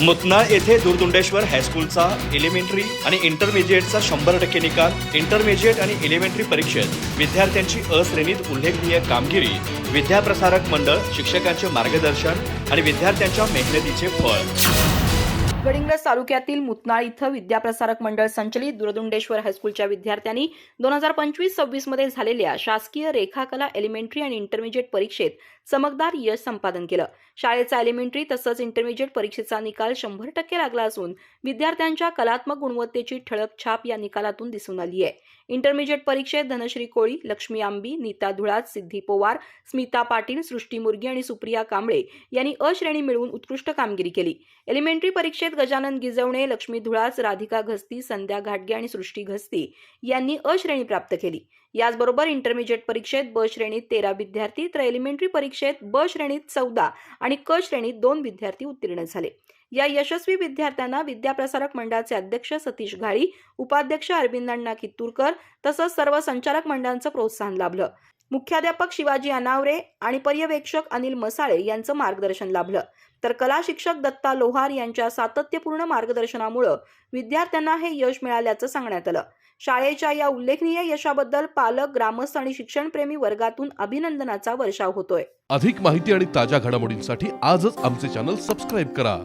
मुतना येथे दूरदुंडेश्वर हायस्कूलचा एलिमेंटरी आणि इंटरमिजिएटचा शंभर टक्के निकाल इंटरमिजिएट आणि एलिमेंटरी परीक्षेत विद्यार्थ्यांची अश्रेणीत उल्लेखनीय कामगिरी विद्याप्रसारक मंडळ शिक्षकांचे मार्गदर्शन आणि विद्यार्थ्यांच्या मेहनतीचे फळ. गडिंग्लज तालुक्यातील मुतनाळ इथं विद्याप्रसारक मंडळ संचलित दुरदुंडेश्वर हायस्कूलच्या विद्यार्थ्यांनी दोन हजार पंचवीस सव्वीसमध्ये झालेल्या शासकीय रेखाकला एलिमेंटरी आणि इंटरमिजिएट परीक्षेत चमकदार यश संपादन केलं. शाळेचा एलिमेंटरी तसंच इंटरमिजिएट परीक्षेचा निकाल शंभर टक्के लागला असून विद्यार्थ्यांच्या कलात्मक गुणवत्तेची ठळक छाप या निकालातून दिसून आली आहे. इंटरमिजिएट परीक्षेत धनश्री कोळी लक्ष्मी आंबी नीता धुळात सिद्धी पोवार स्मिता पाटील सृष्टी मुर्गी आणि सुप्रिया कांबळे यांनी अ श्रेणी मिळवून उत्कृष्ट कामगिरी केली. एलिमेंटरी परीक्षेत गजानन गिजवणे लक्ष्मी धुळास राधिका घस्ती संध्या घाटगे आणि सृष्टी घस्ती यांनी अ श्रेणी प्राप्त केली. याचबरोबर इंटरमिजिएट परीक्षेत ब श्रेणीत तेरा विद्यार्थी तर एलिमेंटरी परीक्षेत ब श्रेणीत चौदा आणि क श्रेणीत दोन विद्यार्थी उत्तीर्ण झाले. या यशस्वी विद्यार्थ्यांना विद्याप्रसारक मंडळाचे अध्यक्ष सतीश घाळी उपाध्यक्ष अरविंदांना कित्तूरकर तसंच सर्व संचालक मंडळांचं प्रोत्साहन लाभलं. मुख्याध्यापक शिवाजी अनावरे आणि पर्यवेक्षक अनिल मसाळे यांचं मार्गदर्शन लाभलं. तर कला शिक्षक दत्ता लोहार यांच्या सातत्यपूर्ण मार्गदर्शनामुळं विद्यार्थ्यांना हे यश मिळाल्याचं सांगण्यात आलं. शाळेच्या या उल्लेखनीय यशाबद्दल पालक ग्रामस्थ आणि शिक्षणप्रेमी वर्गातून अभिनंदनाचा वर्षाव होतोय. अधिक माहिती आणि ताज्या घडामोडींसाठी आजच आमचे चॅनल सबस्क्राईब करा.